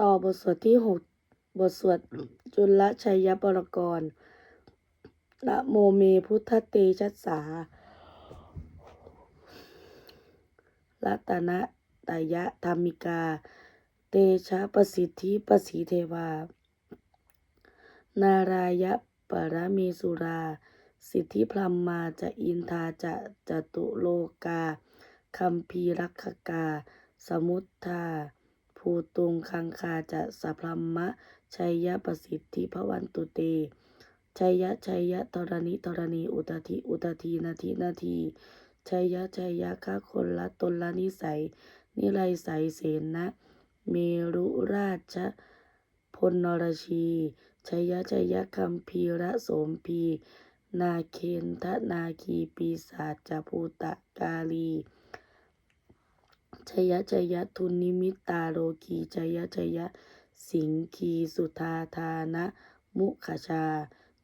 ต่อบทสวดที่หกบทสวดจุลชัยปรกรณะโมเมพุทธเตชัสสารัตนะตายะธรรมิกา เตชะประสิทธิประสีเทวา นารายะปรมีสุรา สิทธิพรหมมาจะอินทาจะจตุโลกาคัมภีรักขกา สมุทธา ภูตุงคังคาจะสัพพมมะชัยยะประสิทธิพวันตุเตชัยยะชัยยะธรณีธรณีอุตติอุตตินาทีนาทีชัยยะชัยยะข้าคนละตนละนิสัย นิไรใสเสนนะ เมรุราชพลนรชีชัยยะชัยยะคัมภีระโสมพี นาเคนทนาคีปีศาจจภูตะกาลี ชยยะชยยะทุนนิมิตตาโลกีชยยะชยยะ สิงคีสุธาธานะ มุขชา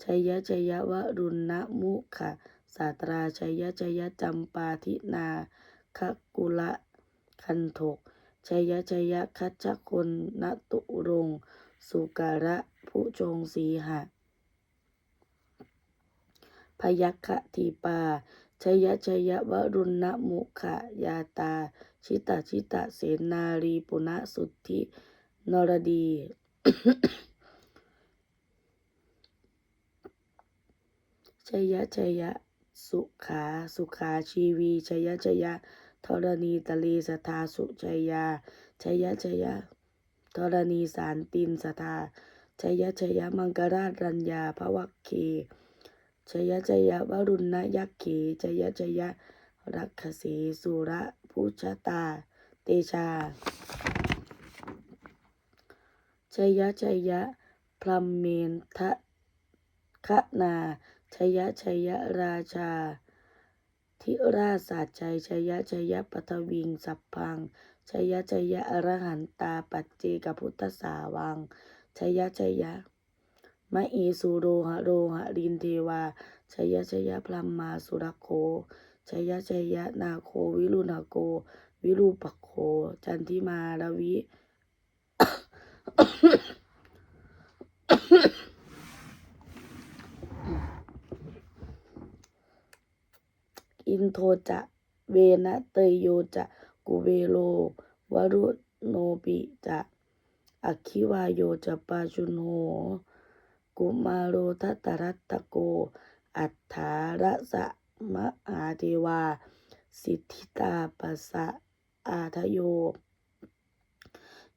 ชยยะชยยะวรุณะมุขสาตราชยยะชยยะจำปาทินาคกุละคันถกชยยะชยยะคัจฉคนนตุรงสุการะผู้จงสีหะ พยัคฆทีปาชยยะชยยะวรุณะมุขยาตา ชิตาชิตาเสนารีปุณะสุทธินรดี ชัยยะชัยยะสุขาสุขาชีวีชัยยะชัยยะธรณีตะลีสทาสุชัยยาชัยยะชัยยะธรณีสารตินสทาชัยยะชัยยะมังกราชรัญญาภวัคเคชัยยะชัยยะวรุณนะยักเขชัยยะชัยยะรักขเสสุระ พุชตา เตชา ชัยยะ ชัยยะ พรหมเมนทะคะนา ชัยยะ ชัยยะ ราชาทิราชสัจชัย ชัยยะ ชัยยะปัทวิง สัพพัง ชัยยะ ชัยยะ อรหันตา ปัจเจกพุทธสาวัง ชัยยะ ชัยยะมะอีสุโรหะโรหะรินเทวาชัยยะชัยยะพรมมาสุรโค ชัยยะชัยยะนาโค วิรุณโก วิรูปโค จันทิมาราวิ อินโทจะ เวนะเตยโยจะ กุเวโล วรุโนปิจะอคิวาโยจะปาชุโนกุมาโรทัตตรัตตโก อัฏฐาระสะ มะอาเทวา สิทธิตาปัสสะอาทโย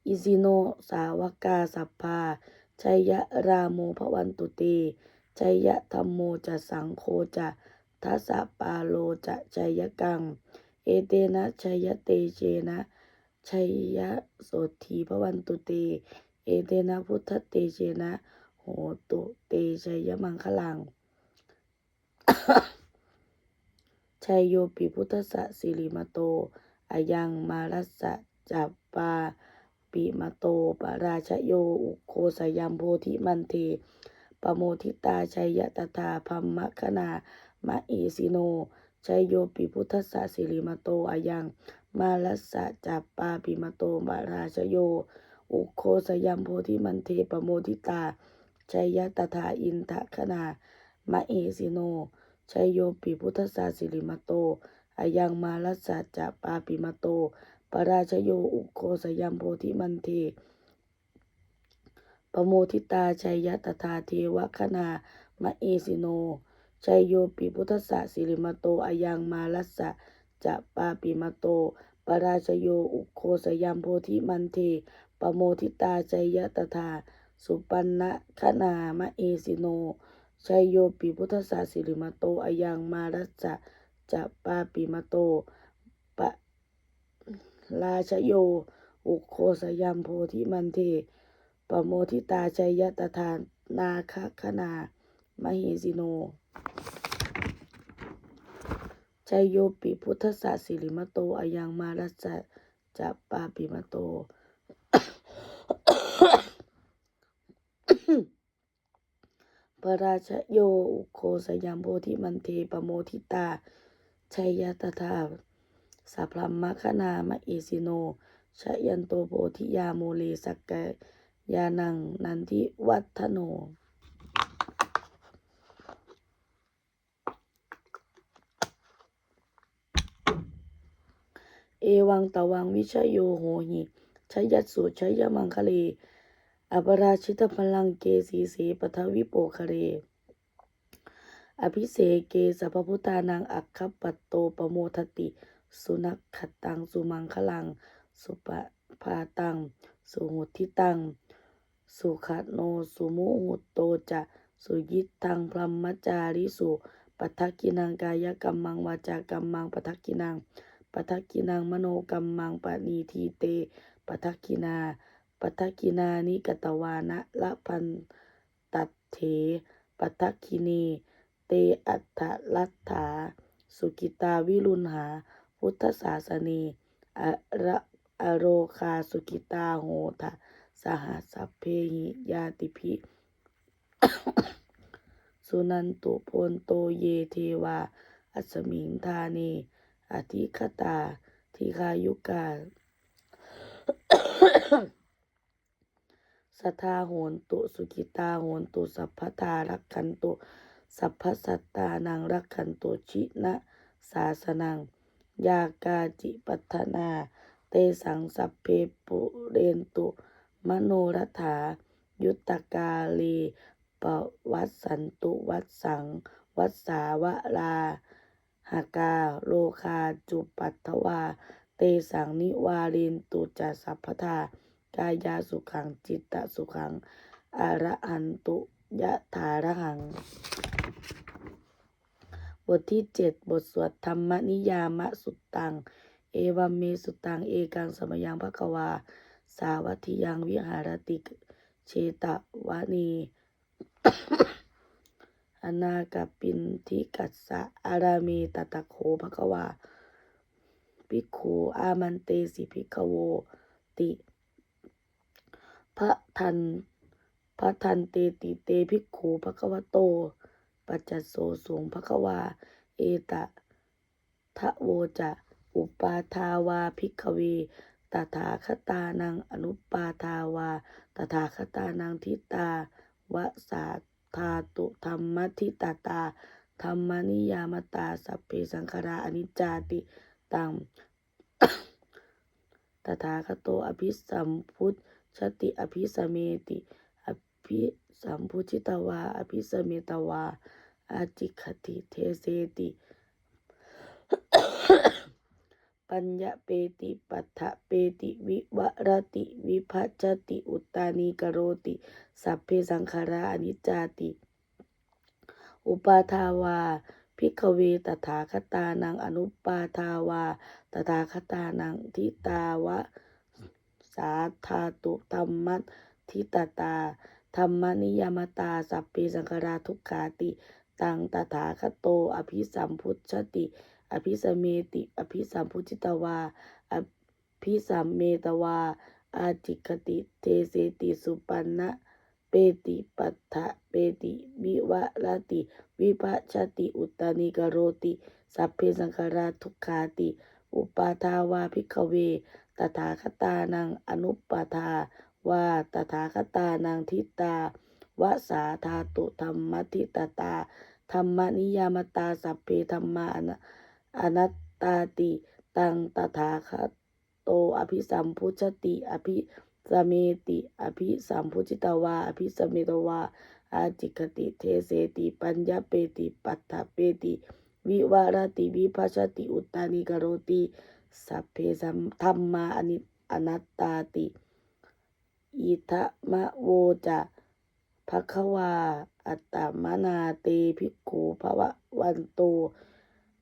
อิสิโนสาวกาสัพพาชัยยะราโมภวันตุเตชัยยะธรรมโมจะสังโฆจะทัสปาโลจะชัยยะกัง เอเตนะชัยยะเตเชนะชัยยะโสธีภวันตุเต เอเตนะพุทธเตเชนะโหตุเตชัยยะมังคลัง ชัยโยปิพุทธะสิริมโต อายังมารัสสะจัปปาปิมโตปราชโยอุโคสยัมโพธิมันเทปโมทิตาชัยยะตถาพัมมคณามะอีสิโนชัยโยปิพุทธะสิริมโตอายังมารัสสะจัปปาปิมโตปราชโย อุโคสยัมโพธิมันเทปโมทิตาชัยยะตถาอินทคณามะเอสิโน ชัยโยปิพุทธสาสิริมาโตอายังมาลัสสะจะปาปิมาโตปราชโยอุโคสยัมโพธิมันเทปโมทิตาชัยยะตถาเทวคณามะเอสิโนชัยโยปิพุทธสาสิริมาโตอายังมาลัสสะจะปาปิมาโตปราชโยอุโคสยัมโพธิมันเทปโมทิตาชัยยะตถาสุปันนะคณามะเอสิโน ชัยโยปิพุทธสาสิริมาโตอายังมารัสสะจะปาปิมาโตปะราชโย อุโคสยัมโพธิมันเทปโมทิตาชัยยตทานนาคคณามหิสิโนชัยโยปิพุทธสาสิริมโตอายังมารัสสะจะปาปิมโต ปราชโยอุโคสยามโพธิมันเทปโมทิตา ชัยยตถาสัพพมมคณามะเอสิโนชยันโตโพธิยาโมเลสักกยานังนันทิวัฒโนเอวังตะวังวิชโยโหหิชยัสสุชยมังคะเล อปราชิตพลังเกสีเสปทวิโปคะเร อภิเสเกสัพพุทธานังอัคคปัตโตปโมทติ สุนัขขตังสุมังคลัง สุปภาตัง สุหุทิตัง สุขโนสุมุหุตโตจะสุยิตังพรหมจาริสุปัทกินังกายกรรมังวาจากรรมังปัทกินังปัทกินังมโนกรรมังปณีทีเตปัทกินา ปัทกินานิกตวานะละพันตัดเถปัทกินี เตอัฏฐลัทธา สุกิตาวิรุณหา พุทธศาสนีอระอโรคาสุกิตาโหทะสหัสัพเพหิยาติภิ สุนันตุพนโตเยเทวา อัสมิงทาเนอธิคตาทิคายุกา สทาโหนตุสุกิตาโหนตุสัพพทารักขันตุสัพพสัตตานังรักขันตุชินะสาสนัง ยากาจิปัฏนา เตสังสัพเพปุเรนตุ มโนรัฐายุตตกาลีปวัสสันตุวัสสัง วัสสาวลาหากาโลคาจุปัตถวา เตสังนิวารินตุจัสสัพพทา กายาสุขังจิตตสุขังอระหันตุยะถาระหัง บทที่เจ็ดบทสวดธรรมนิยามะสุตตัง เอวัมเมสุตัง เอกังสมยังภควา สาวัติยังวิหารติเชตวานีอนาคปินทิกัสสะอาราเมตตะโคภควาภิกขุอามันเตสิภิกขโวติ พระทัน พระทันเตติเตภิกขุภควโต ปัจจโสสูงภควา เอตะทะโวจะอุปาทาวาภิกขเวตถาคตานังอนุปาทาวา ตถาคตานังทิตาวะสาธาตุธรรมทิตาตาธรรมนิยามตาสัพเพสังขาราอนิจจาติตังตถาคโตอภิสัมพุทธ ชติอภิสเมติ อภิสัมพุชิตวา อภิสเมตวา อาจิคติเทเสติ ปัญญาเปติปัฏฐเปติวิวรติ วิพัชติอุตตานีกโรติ สัพเพสังขาราอนิจจาติ อุปาทาวาภิกเวตถาคตานังอนุปาทาวา ตถาคตานังทิตาวะ สาธาตุธรรมทิตตา ธรรมนิยมตา สัพเพสังขาราทุกขาติ ตังตถาคโต อภิสัมพุทชติ อภิสเมติ อภิสัมพุจิตวา อภิสัมเมตวา อาจิคติเทเสติสุปันนะเปติปัฏฐเปติวิวรติ วิภัชติอุตตานิกโรติ สัพเพสังขาราทุกขาติ อุปาทาวาภิกขเว ตถาคตานังอนุปทาว่าตถาคตานังทิตาวะสาธาตุธรรมทิตตาธรรมนิยามตาสัพเพธรรมานะอนัตตาติตังตถาคโตอภิสัมพุชติอภิสเมติอภิสัมพุจิตวาอภิสเมตวาอาจิคติเทเสติปัญญเปติปัฏฐเปติวิวารติวิภัชชติอุตตานิกโรติ สัพเพสัมธรรมาอนิอนัตตาติ อิทะมะโวจะภควา อัตตมนาเตภิกขุภวะวันโต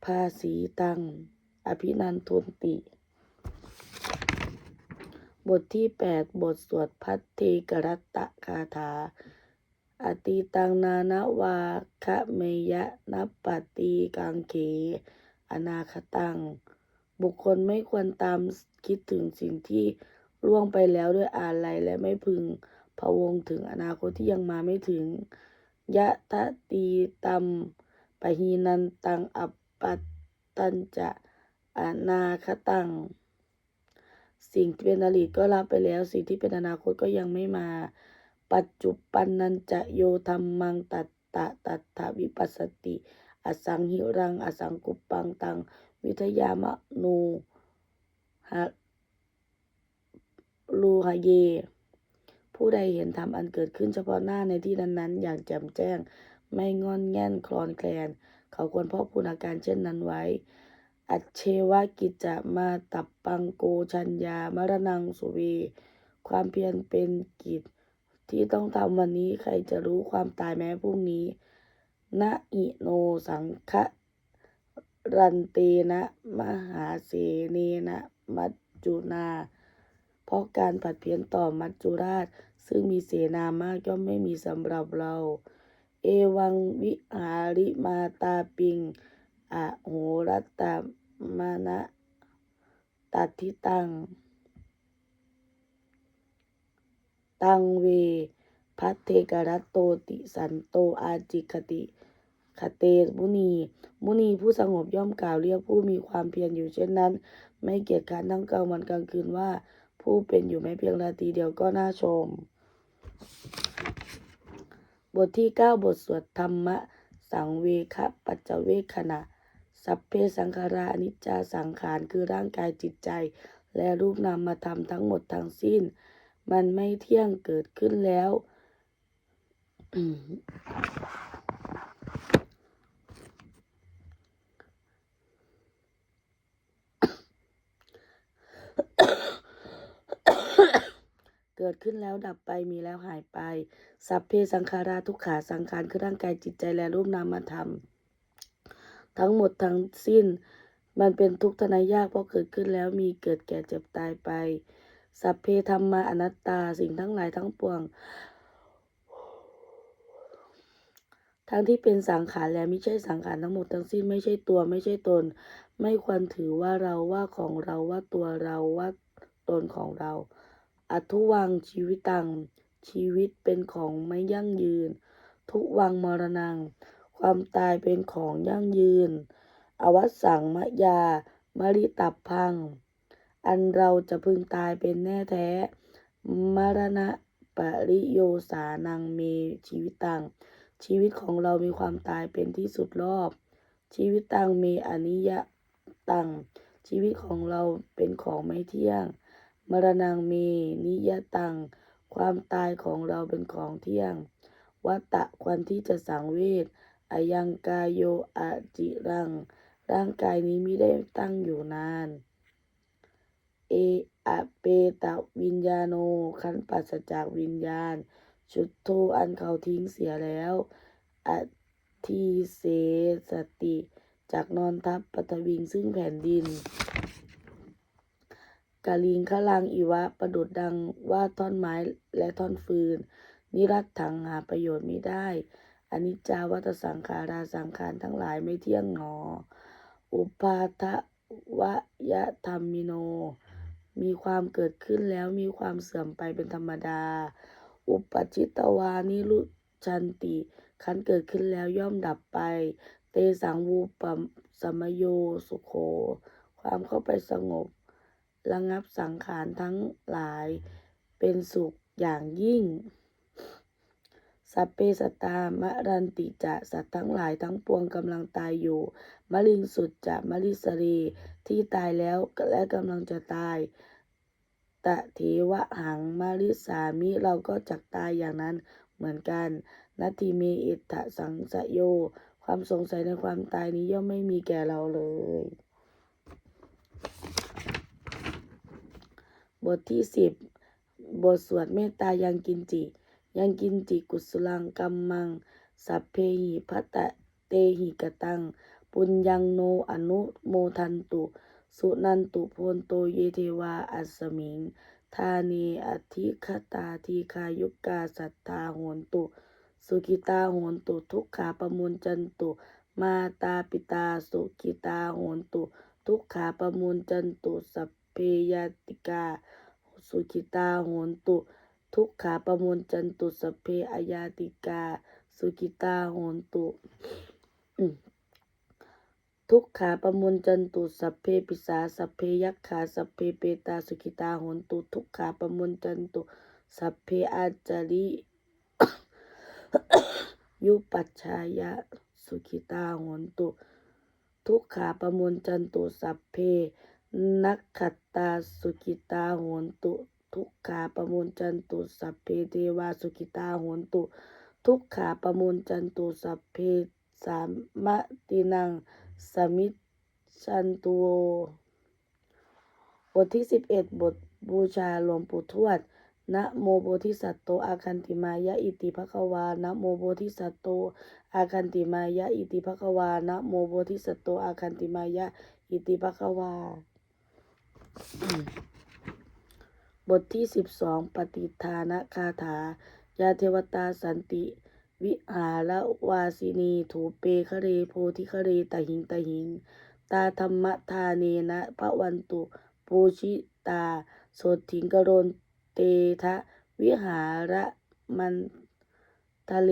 ภาสีตัง อภินันทนติ บทที่8บทสวดพัทเทกรัตตะคาถา อติตังนานาวาคะเมยะนัปปติกังเขอนาคตัง บุคคลไม่ควรตามคิดถึงสิ่งที่ล่วงไปแล้วด้วยอาลัยและไม่พึงพะวงถึงอนาคตที่ยังมาไม่ถึง ยะทะตีตัมปะหีนันตังอัปปัตตัญจะอนาคตัง สิ่งที่เป็นอดีตก็รับไปแล้ว สิ่งที่เป็นอนาคตก็ยังไม่มา ปัจจุปันนันจะโยธรรมังตัตตะตัตถวิปัสสติ อสังหิรัง อสังกุปปังตัง วิทยามโนหะลูหะเย ผู้ใดเห็นธรรมอันเกิดขึ้นเฉพาะหน้าในที่นั้นๆ อย่างแจ่มแจ้ง ไม่งอนแง่นคลอนแคลน เขาควรพาะพูนอาการเช่นนั้นไว้ อัจเชวกิจจะมาตับปังโกชัญญามรณังสุเวความเพียรเป็นกิจที่ต้องทำวันนี้ใครจะรู้ความตายแม้พรุ่งนี้ นะอิโนสังคะ รันเตนะมหาเสเนนะมัจจุนา เพราะการผัดเพี้ยนต่อมัจจุราช ซึ่งมีเสนามากย่อมไม่มีสำหรับเรา เอวังวิหาริมาตาปิงอะโหรัตตมานะตัดทิตัง ตังเว พัทเทกรัตโตติสันโตอาจิคติ คเตมุนี มุนีผู้สงบย่อมกล่าวเรียกผู้มีความเพียรอยู่เช่นนั้น ไม่เกียจคร้านทั้งกลางวันกลางคืนว่า ผู้เป็นอยู่แม้เพียงนาทีเดียวก็น่าชม บทที่ 9 บทสวดธรรมะ สังเวคปัจจเวคขณะ สัพเพสังขารานิจจาสังขารคือร่างกายจิตใจ และรูปนามธรรมทั้งหมดทั้งสิ้น มันไม่เที่ยงเกิดขึ้นแล้ว เกิดขึ้นแล้วดับไปมีแล้วหายไป สัพเพสังขาราทุกขาสังขารคือร่างกายจิตใจและรูปนามธรรม ทั้งหมดทั้งสิ้น มันเป็นทุกข์ทนายยากเพราะเกิดขึ้นแล้วมีเกิดแก่เจ็บตายไป สัพเพธรรมาอนัตตาสิ่งทั้งหลายทั้งปวง ทั้งที่เป็นสังขารและไม่ใช่สังขารทั้งหมดทั้งสิ้นไม่ใช่ตัวไม่ใช่ตน ไม่ควรถือว่าเราว่าของเราว่าตัวเราว่าตนของเรา อัทุวังชีวิตตัง ชีวิตเป็นของไม่ยั่งยืน ทุวังมรณัง ความตายเป็นของยั่งยืน อวัสังมะยามริตับพัง อันเราจะพึงตายเป็นแน่แท้ มรณะปริโยสานังเมชีวิตตัง ชีวิตของเรามีความตายเป็นที่สุดรอบ ชีวิตตังเมอนิยตัง ชีวิตของเราเป็นของไม่เที่ยง มรณงเม นิยตัง ความตายของเราเป็นของเที่ยง วัตตะควันที่จะสังเวชอายังกายโยอาจิรัง ร่างกายนี้ไม่ได้ตั้งอยู่นาน เออะเปตะวิญญาโน ขันปัสจากวิญญาณ ชุดโทอันเขาทิ้งเสียแล้วอทีเสสติ จากนอนทับปฐวิงซึ่งแผ่นดิน กาลิงขลังอีวะ ประดุดดังว่าท่อนไม้และท่อนฟืน นิรัตถังหาประโยชน์ไม่ได้อนิจจาวัตสังขาราสังขารทั้งหลายไม่เที่ยงหนอ อุปาทะวะยะธรรมิโน มีความเกิดขึ้นแล้วมีความเสื่อมไปเป็นธรรมดา อุปจิตตวานิรุชันติขันเกิดขึ้นแล้วย่อมดับไป เตสังวูปสมโยสุโขความเข้าไปสงบ ระงับสังขารทั้งหลายเป็นสุขอย่างยิ่ง สัพเพสตามะรันติจะสัตว์ทั้งหลายทั้งปวงกำลังตายอยู่ มะลิงสุดจะมะลิสรีที่ตายแล้วและกำลังจะตาย ตะเทวะหังมาริสามิเราก็จักตายอย่างนั้นเหมือนกันนาทีเมอิตะสังสโย ความสงสัยในความตายนี้ย่อมไม่มีแก่เราเลย บทที่สิบบทสวดเมตตายังกินจิ ยังกินจิกุศลังกัมมัง สัพเพหิพัตเตหิกตัง ปุญญังโนอนุโมทันตุ สุนันตุโพนโตเยเทวาอัสมิงทาเนอธิคตาทีคายุกกาสัทธาโหนตุ สุกิตาโหนตุ ทุกขาประมุนจันตุ มาตาปิตาสุกิตาโหนตุ ทุกขาประมุนจันตุสัพ เพยติกา สุจิตาโหนตุ ทุกขาประมุนจันตุสัพเพอายาติกา สุกิตาโหนตุ ทุกขาประมุนจันตุสัพเพปิสาสัพเพยักขาสัพเพเปตาสุขิตาโหนตุทุกขาประมุนจันตุสัพเพอาจาริยุปัชชายะสุขิตาโหนตุ ทุกขาประมุนจันตุสัพเพ นักขัตตาสุขิตาโหนตุ ทุกขาประมุนจันตุสัพเพเทวาสุขิตาโหนตุ ทุกขาประมุนจันตุสัพเพสามะตินังสมิจฉันตุโวบทที่สิบเอ็ดบทบูชาหลวงปู่ทวด นะโมโพธิสัตโตอาคันติมายะอิติภควา นะโมโพธิสัตโตอาคันติมายะอิติภควา นะโมโพธิสัตโตอาคันติมายะอิติภควา บทที่สิบสองปฏิทานะคาถา ยาเทวตาสันติ วิหารวาสินี ถูเปคเรโพธิคเรตหิงตหิง ตาธรรมทาเนนะพระวันตุปูชิตาโสถิงกโรนเตทะ วิหาระมันทะเล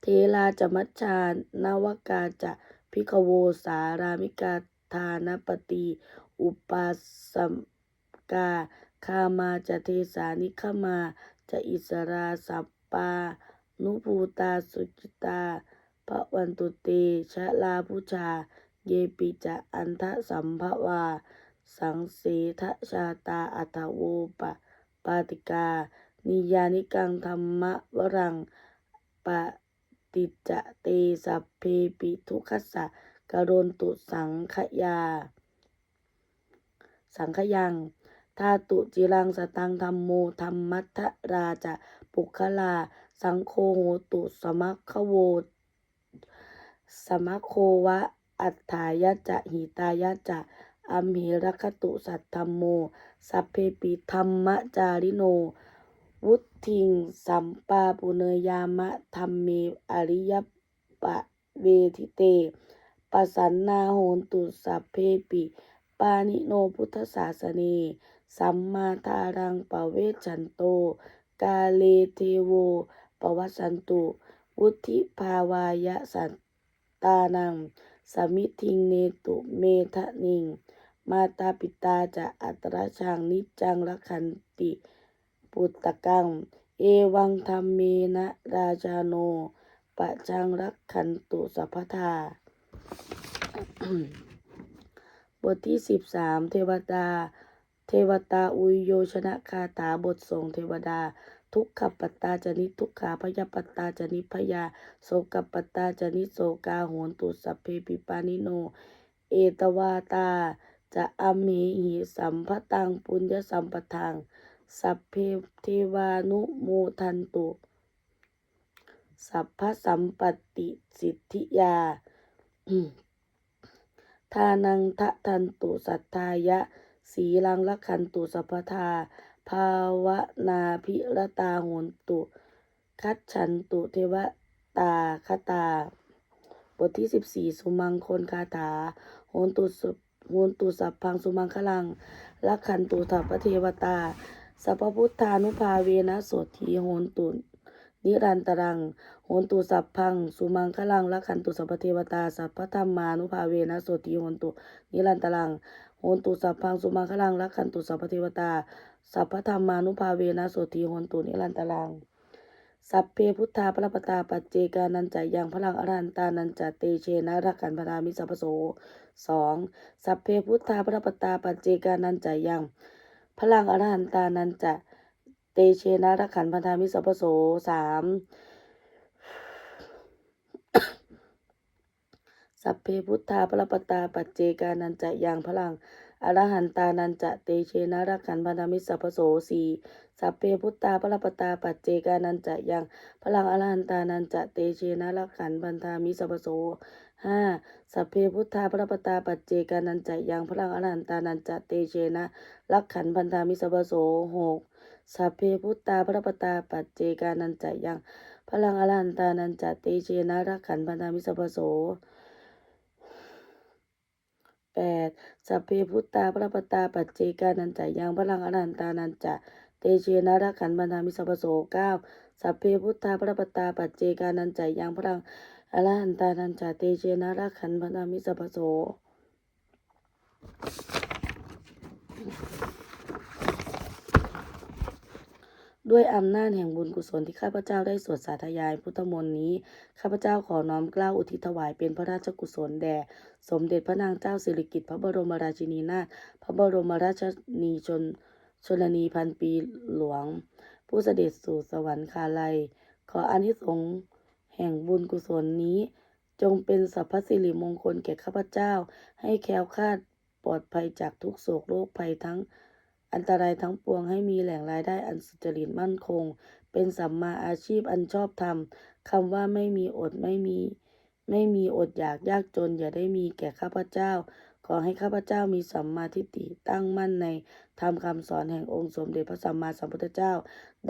เทราจมัชชานวกาจะพิกโวสารามิกา ทานปตีอุปาสมกาคามาจะเทสานิขมาจะอิสราสัปปา นุภูตาสุจิตาพระวันตุเตชะลาพุชา เยปิจะอันทะสัมภวา สังเสทะชาตาอัตโวปะปาติกา นิยานิกังธรรมะวรังปฏิจจเตสัพเพปิทุกขสะ กรนตุสังขยา สังขยังธาตุจิรังสตังธรรมโมธรรมัทธราจะปุคลา สังโฆโหตุสมัคคโวสมัคโควะ อัฏฐายะจะหิตายะจะอัมเหรคตุสัตธรรมโม สัพเพปิธรรมจาริโน วุทิง สัมปาปุเนยามะธรรมเมอริยปะเวทิเต ปสันนาโหนตุสัพเพปิ ปานิโนพุทธศาสเนสัมมาทารังปเวชันโต กาเลเทโวปวัสันตุ วุธิภาวายะสัตตานัง สมิทิงเนตุเมทะนิง มาตาปิตาจะอัตราชังนิจังรักขันติ ปุตตะกัง เอวังธรรมเมนะราชาโนปะชังรักขันตุสัพพทา บทที่สิบสามเทวดา เทวตาอุยโยชนะคาถาบทส่งเทวดา ทุกขปัตตาจนิทุกขาพยาปัตตาจนิพยาโสกปัตตาจนิโสกาโหนตุสัพเพปิปานิโน เอตวาตาจะอัมเหหิสัมพตังปุญญสัมปทังสัพเพเทวานุโมทันตุ สัพพสัมปติสิทธิยา ทานังทะทันตุสัทธายะ สีลังละคันตุสัพพทา ภาวนาพิรตาโหนตุ คัดฉันตุเทวตาคตา บทที่สิบสี่สุมังคลคาถาโหนตุสุโหนตุสัพพังสุมังคลังละคันตุถัพเทวตา สัพพพุทธานุภาเวนะโสทีโหนตุนิรันตรัง โหนตุสัพพัง สุมังคลังละขันตุสัพเทวตา สัพพธรรมานุภาเวนะโสติโหนตุนิรันตรังโหนตุสัพพัง สุมังคลังละขันตุสัพเทวตา สัพพธรรมานุภาเวนะโสติโหนตุนิรันตรัง สัพเพพุทธาพระปตาปัจเจกานันจะยังพลังอรันตานันจเตเชนะรักขันพนามิสัพพโสสองสัพเพพุทธาพระปตาปัจเจกานันจะยังพลังอรหันตานันจะเตเชนะรักขันพันธามิสัพโสสาม สัพเพพุทธาพระปตาปัจเจกานันจะยังพลังอรหันตานันจะเตเชนะรักขันพันธามิสัพพโสสี่สัพเพพุทธาพระปตาปัจเจกานันจะยังพลังอรหันตานันจะเตเชนะรักขันพันธามิสัพโสห้าสัพเพพุทธาพระปตาปัจเจกานันจะยังพลังอรหันตานันจะเตเชนะรักขันพันธามิสัพโสหกสัพเพพุทธาพระปตาปัจเจกานันจะยังพลังอรหันตานันจะเตเชนะรักขันพันธามิสัพโส แปดสัพเพพุตตาพระปตาปัจเจกานันจะยังพลังอนันตานันจะเตเชนะรักขันพันธามิสัพโสเก้าสัพเพพุทธาพระปตาปัจเจกานันจะยังพลังอรหันตานันจะเตเชนะรักขันพนามิสัพโส ด้วยอำนาจแห่งบุญกุศลที่ข้าพเจ้าได้สวดสาธยายพุทธมนต์นี้ ข้าพเจ้าขอน้อมเกล้าอุทิศถวายเป็นพระราชกุศลแด่ สมเด็จพระนางเจ้าสิริกิติ์พระบรมราชินีนาถ พระบรมราชนีชนชนนีพันปีหลวง ผู้เสด็จสู่สวรรคาลัย ขออานิสงส์แห่งบุญกุศลนี้ จงเป็นสัพพสิริมงคลแก่ข้าพเจ้า ให้แคล้วคลาดปลอดภัยจากทุกโศกโรคภัยทั้ง อันตรายทั้งปวงให้มีแหล่งรายได้อันสุจริตมั่นคง เป็นสัมมาอาชีพอันชอบธรรมคำว่าไม่มีอดไม่มีไม่มีอดอยากยากจน อย่าได้มีแก่ข้าพเจ้า ขอให้ข้าพเจ้ามีสัมมาทิฏฐิตั้งมั่นในธรรมคำสอนแห่งองค์สมเด็จพระสัมมาสัมพุทธเจ้า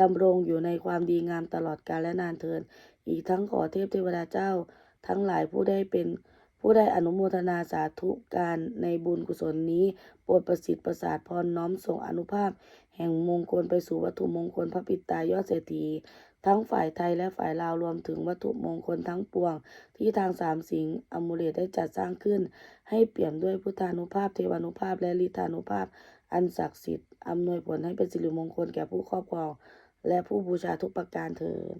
ดำรงอยู่ในความดีงามตลอดกาลและนานเทิน อีกทั้งขอเทพเทวดาเจ้า ทั้งหลายผู้ได้เป็น ผู้ได้อนุโมทนาสาธุการในบุญกุศลนี้ โปรดประสิทธิ์ประสาทพรน้อมส่งอนุภาพ แห่งมงคลไปสู่วัตถุมงคลพระปิตายอดเศรษฐีทั้งฝ่ายไทยและฝ่ายลาวรวมถึงวัตถุมงคลทั้งปวง ที่ทางสามสิงห์อมูเลตได้จัดสร้างขึ้น ให้เปี่ยมด้วยพุทธานุภาพ เทวานุภาพและฤทธานุภาพ อันศักดิ์สิทธิ์อำนวยผลให้เป็นสิริมงคลแก่ผู้ครอบครอง และผู้บูชาทุกประการเถิด